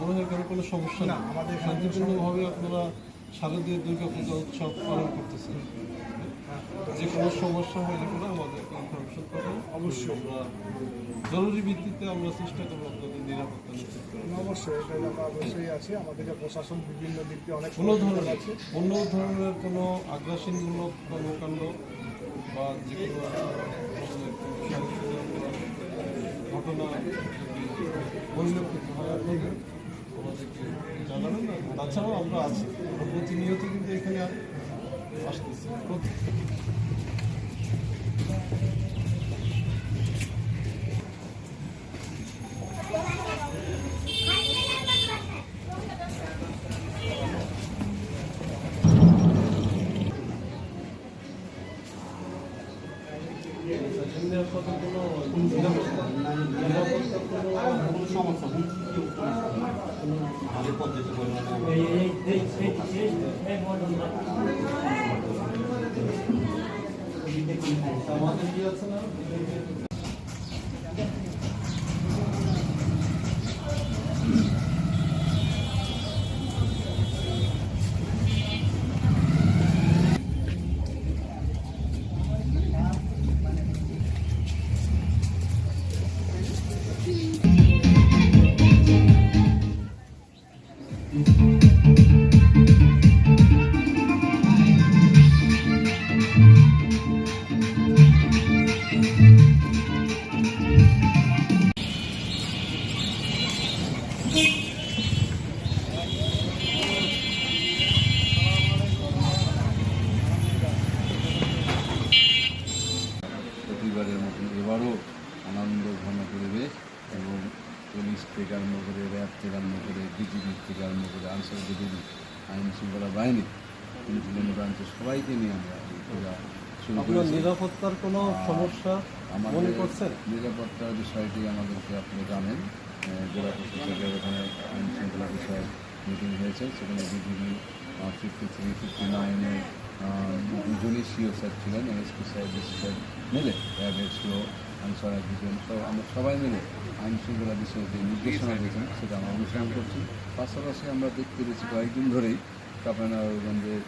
আমাদের কোনো সমস্যা না আমাদের শান্তিপূর্ণভাবে আপনারা শারদীয় দুর্গা পূজা উৎসব পালন করতেছেন। যে কোনো সমস্যা হইলে কোনো আমাদের অবশ্যই। আমরা জরুরি ভিত্তিতে আমরা চেষ্টা করব আপনাদের নিরাপত্তা নিতে অবশ্যই এটা আমরা অবশ্যই আছে। আমাদেরকে প্রশাসন বিভিন্ন দিক দিয়ে অনেক কোনো ধরনের আছে। অন্য ধরনের কোনো আগ্রাসনমূলক কর্মকাণ্ড বা যে কোনো কোনো ঘটনা পরিলক্ষিত হয় আপনাদের আমাদেরকে জানাবেন তাছাড়াও আমরা আছি। প্রতিনিয়ত কিন্তু এখানে আসতেছি। প্রতি- নিরাপত্তা কোনো নিরাপত্তা নিরাপত্তা আনন্দ ঘন পরিবেশ এবং পুলিশ থেকে আরম্ভ করে র্যাব থেকে আরম্ভ করে বিজিবি থেকে আরম্ভ করে আনসার বিজেপি আইন শৃঙ্খলা বাহিনী ইনফ্লুয়েন্স ব্রাঞ্চের সবাইকে নিয়ে আমরা পূজা শুরু করেছি। নিরাপত্তার কোনো সমস্যা মনে আমাদের করছেন? নিরাপত্তার বিষয়টি আমাদেরকে আপনি জানেন। জেলা প্রশাসকের ওখানে আইন শৃঙ্খলা বিষয়ে মিটিং হয়েছে। সেখানে বিজিবি ফিফটি থ্রি ফিফটি নাইনে দুজনই সিও স্যার ছিলেন। এসপি স্যার ডিসি স্যার মিলে র্যাবের সিও আনসার একজন সব আমরা সবাই মিলে আইন শৃঙ্খলা বিষয়ে যে নির্দেশনা দিয়েছেন, সেটা আমরা অনুসরণ করছি। পাশাপাশি আমরা দেখতে পেরেছি কয়েকদিন ধরেই চাপানাগঞ্জের